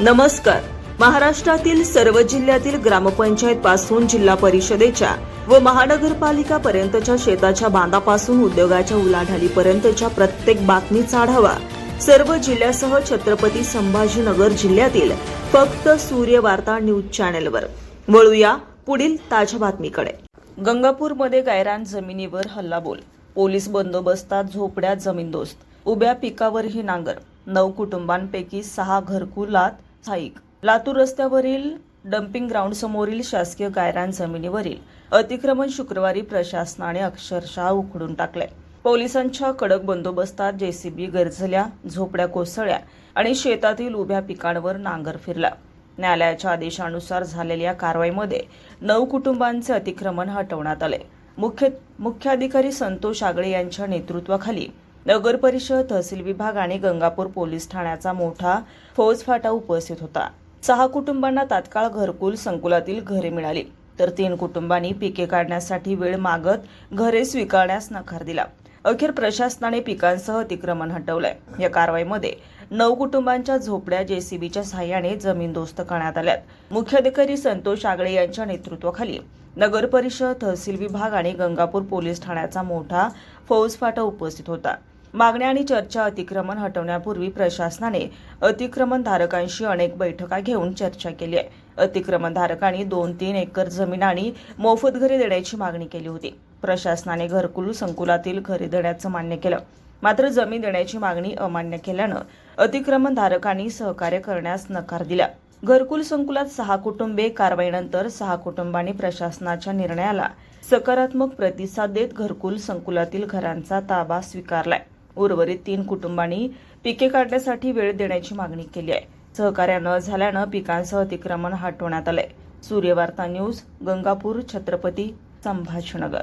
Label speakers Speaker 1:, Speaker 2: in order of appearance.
Speaker 1: नमस्कार. महाराष्ट्रातील सर्व जिल्ह्यातील ग्रामपंचायत पासून जिल्हा परिषदेच्या व महानगरपालिका पर्यंतच्या शेताच्या बांधापासून उद्योगाच्या उलाढालीपर्यंतच्या प्रत्येक बातमीचा आढावा सर्व जिल्ह्यासह छत्रपती संभाजीनगर जिल्ह्यातील फक्त सूर्य वार्ता न्यूज चॅनेलवर. वळूया पुढील ताज्या बातमीकडे. गंगापूरमध्ये गायरान जमिनीवर हल्लाबोल. पोलीस बंदोबस्तात झोपड्यात जमीनदोस्त उभ्या पिकावरही नांगर. नऊ कुटुंबांपैकी सहा घरकुलात स्थायिक. लातूर रस्त्यावरील डम्पिंग ग्राउंड समोरील शासकीय गायरान जमिनीवरील अतिक्रमण शुक्रवारी प्रशासनाने अक्षरशः उखडून टाकले पोलिसांच्या कडक बंदोबस्तात जेसीबी गरजल्या झोपड्या कोसळल्या आणि शेतातील उभ्या पिकांवर नांगर फिरला. न्यायालयाच्या आदेशानुसार झालेल्या कारवाईमध्ये नऊ कुटुंबांचे अतिक्रमण हटवण्यात आले. मुख्य मुख्याधिकारी संतोष आगळे यांच्या नेतृत्वाखाली नगर परिषद तहसील विभाग आणि गंगापूर पोलीस ठाण्याचा मोठा फौजफाटा उपस्थित होता. सहा कुटुंबांना तात्काळ घरकुल संकुलातील घरे मिळाली. तर तीन कुटुंबांनी पिके काढण्यासाठी वेळ मागत घरे स्वीकारण्यास नकार दिला. अखेर प्रशासनाने पिकांसह अतिक्रमण हटवलंय. या कारवाईमध्ये नऊ कुटुंबांच्या झोपड्या जेसीबीच्या सहाय्याने जमीनदोस्त करण्यात आल्यात. मुख्याधिकारी संतोष आगळे यांच्या नेतृत्वाखाली नगर परिषद तहसील विभाग आणि गंगापूर पोलीस ठाण्याचा मोठा फौजफाटा उपस्थित होता. मागण्या आणि चर्चा अतिक्रमण हटवण्यापूर्वी प्रशासनाने अतिक्रमणधारकांशी अनेक बैठका घेऊन चर्चा केली आहे. अतिक्रमणधारकांनी दोन तीन एकर जमीन आणि मोफत घरे देण्याची मागणी केली होती. प्रशासनाने घरकुल संकुलातील घरे देण्याचं मान्य केलं. मात्र जमीन देण्याची मागणी अमान्य केल्यानं अतिक्रमणधारकांनी सहकार्य करण्यास नकार दिला. घरकुल संकुलात सहा कुटुंबे कारवाईनंतर सहा कुटुंबांनी प्रशासनाच्या निर्णयाला सकारात्मक प्रतिसाद देत घरकुल संकुलातील घरांचा ताबा स्वीकारलाय. उर्वरित तीन कुटुंबांनी पिके काढण्यासाठी वेळ देण्याची मागणी केली आहे. सहकार्य न झाल्यानं पिकांसह अतिक्रमण हटवण्यात आलंय. सूर्यवार्ता न्यूज गंगापूर छत्रपती संभाजीनगर.